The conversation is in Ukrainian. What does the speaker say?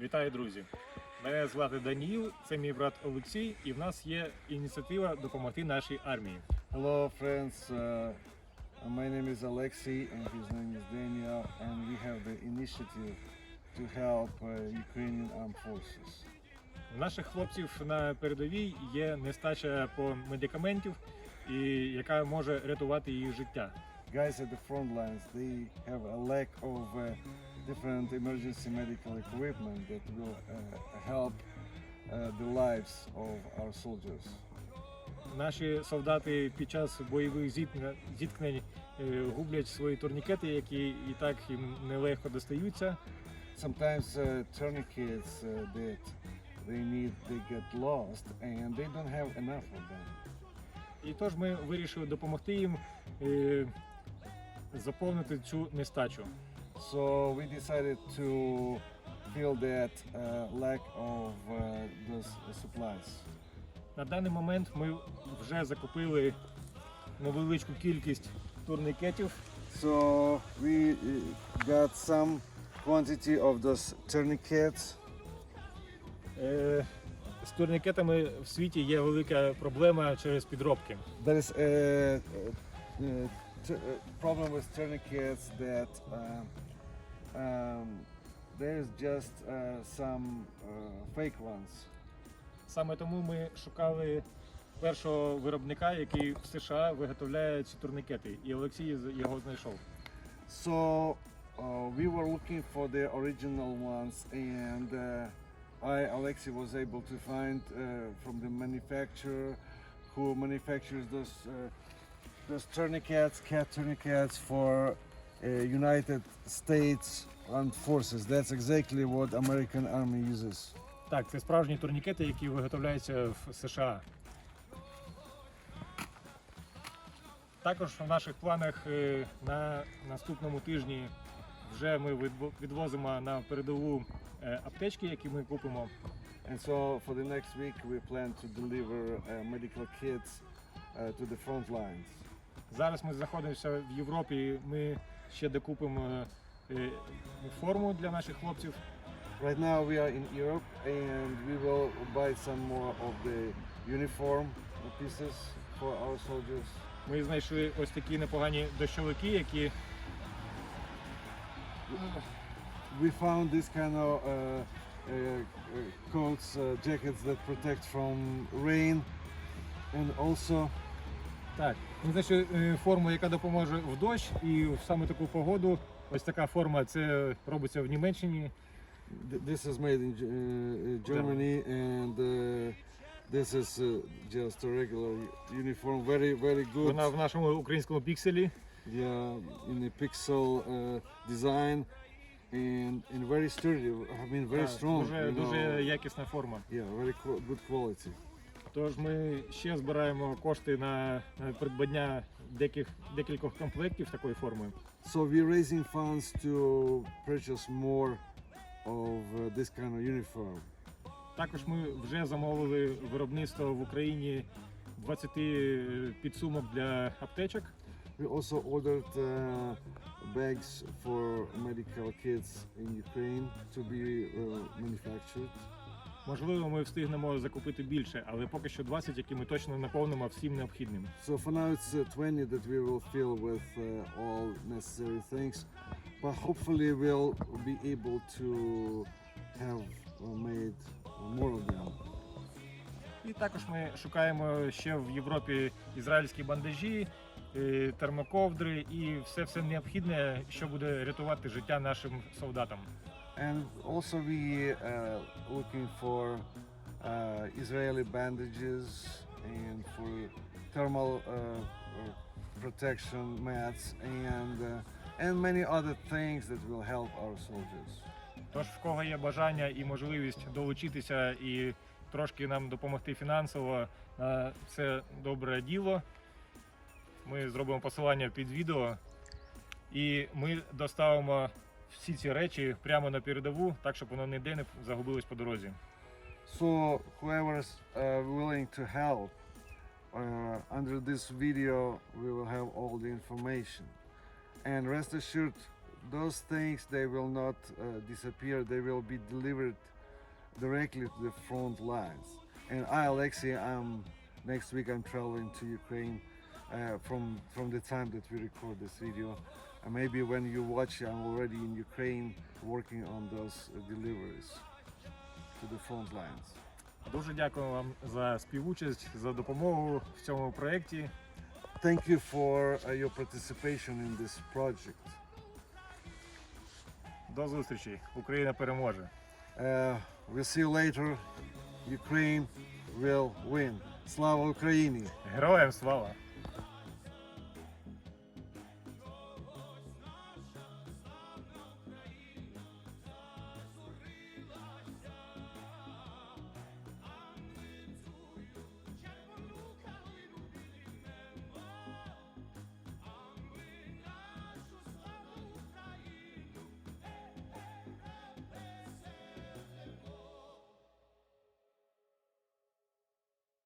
Вітаю, друзі! Мене звати Даніїл, це мій брат Олексій, і в нас є ініціатива допомогти нашій армії. Hello, friends. Uh, my name is Alexei, and his name is Daniel, and we have the initiative to help uh, Ukrainian armed forces. У наших хлопців на передовій є нестача по медикаментів, і яка може рятувати їх життя. Guys at the front lines, they have a lack of uh, different emergency medical equipment that will uh, help uh, the lives of our soldiers. Наші солдати під час бойових зіткнень, зіткнень е, гублять свої турнікети, які і так їм нелегко достаються. Sometimes uh, tourniquets uh, that they need, they get lost, and they don't have enough of them. І тож ми вирішили допомогти їм е, заповнити цю нестачу. So we decided to fill that uh, lack of uh, those supplies. На даний момент ми вже закупили невеличку кількість турнікетів. So we uh, got some quantity of those tourniquets. Е, З турнікетами в світі є велика проблема через підробки. There is a, a, a a problem with tourniquets that uh, um, there is just uh, some uh, fake ones. Саме тому ми шукали першого виробника, який в США виготовляє ці турнікети, і Олексій його знайшов. So uh, we were looking for the original ones, and uh, I, Alexei, was able to find uh, from the manufacturer who manufactures those uh, those tourniquets, cat tourniquets for uh, United States Armed Forces. That's exactly what American Army uses. Так, це справжні турнікети, які виготовляються в США. Також в наших планах е, на наступному тижні вже ми відво- відвозимо на передову е, аптечки, які ми купимо. And so for the next week, we plan to deliver uh, medical kits uh, to the front lines. Зараз ми знаходимося в Європі. Ми ще докупимо е, форму для наших хлопців. Right now we are in Europe and we will buy some more of the uniform pieces for our soldiers. Ми знайшли ось такі непогані дощовики, які We found this kind of uh, uh, uh, coats, uh, jackets that protect from rain and also так. Знайшли е, форму, яка допоможе в дощ, і в саме таку погоду. Ось така форма це робиться в Німеччині. this is made in uh, Germany and uh, this is uh, just a regular uniform, very very good. Вона в нашому українському пікселі. Yeah, in a pixel uh, design and, and very sturdy. I mean, very strong. Дуже, you know. дуже якісна форма. Yeah, very good quality. Тож ми ще збираємо кошти на, придбання деких, декількох комплектів такої форми. So we're raising funds to purchase more of uh, this kind of uniform. Також ми вже замовили виробництво в Україні 20 підсумок для аптечок. We also ordered uh, bags for medical kits in Ukraine to be uh, manufactured. Можливо, ми встигнемо закупити більше, але поки що 20, які ми точно наповнимо всім необхідним. So for now it's uh, 20 that we will fill with uh, all necessary things, but hopefully we'll be able to have uh, made more of them. І також ми шукаємо ще в Європі ізраїльські бандажі, е, термоковдри і все все необхідне, що буде рятувати життя нашим солдатам. And also we uh, looking for uh, Israeli bandages and for thermal uh, uh, protection mats and uh, and many other things that will help our soldiers. Тож, в кого є бажання і можливість долучитися і трошки нам допомогти фінансово на це добре діло, ми зробимо посилання під відео, і ми доставимо всі ці речі прямо на передову, так щоб воно ніде не загубилось по дорозі. So whoever's uh, willing to help, uh, under this video we will have all the information. And rest assured, those things they will not uh, disappear. They will be delivered directly to the front lines. And I, Alexei, I'm next week. I'm traveling to Ukraine uh, from from the time that we record this video. And maybe when you watch, I'm already in Ukraine working on those uh, deliveries to the front lines. Дуже дякую вам за співучасть, за допомогу в цьому проєкті. Thank you for uh, your participation in this project. До зустрічі! Україна переможе! Uh, we'll see you later. Ukraine will win. Slava Ukraini! Героям слава!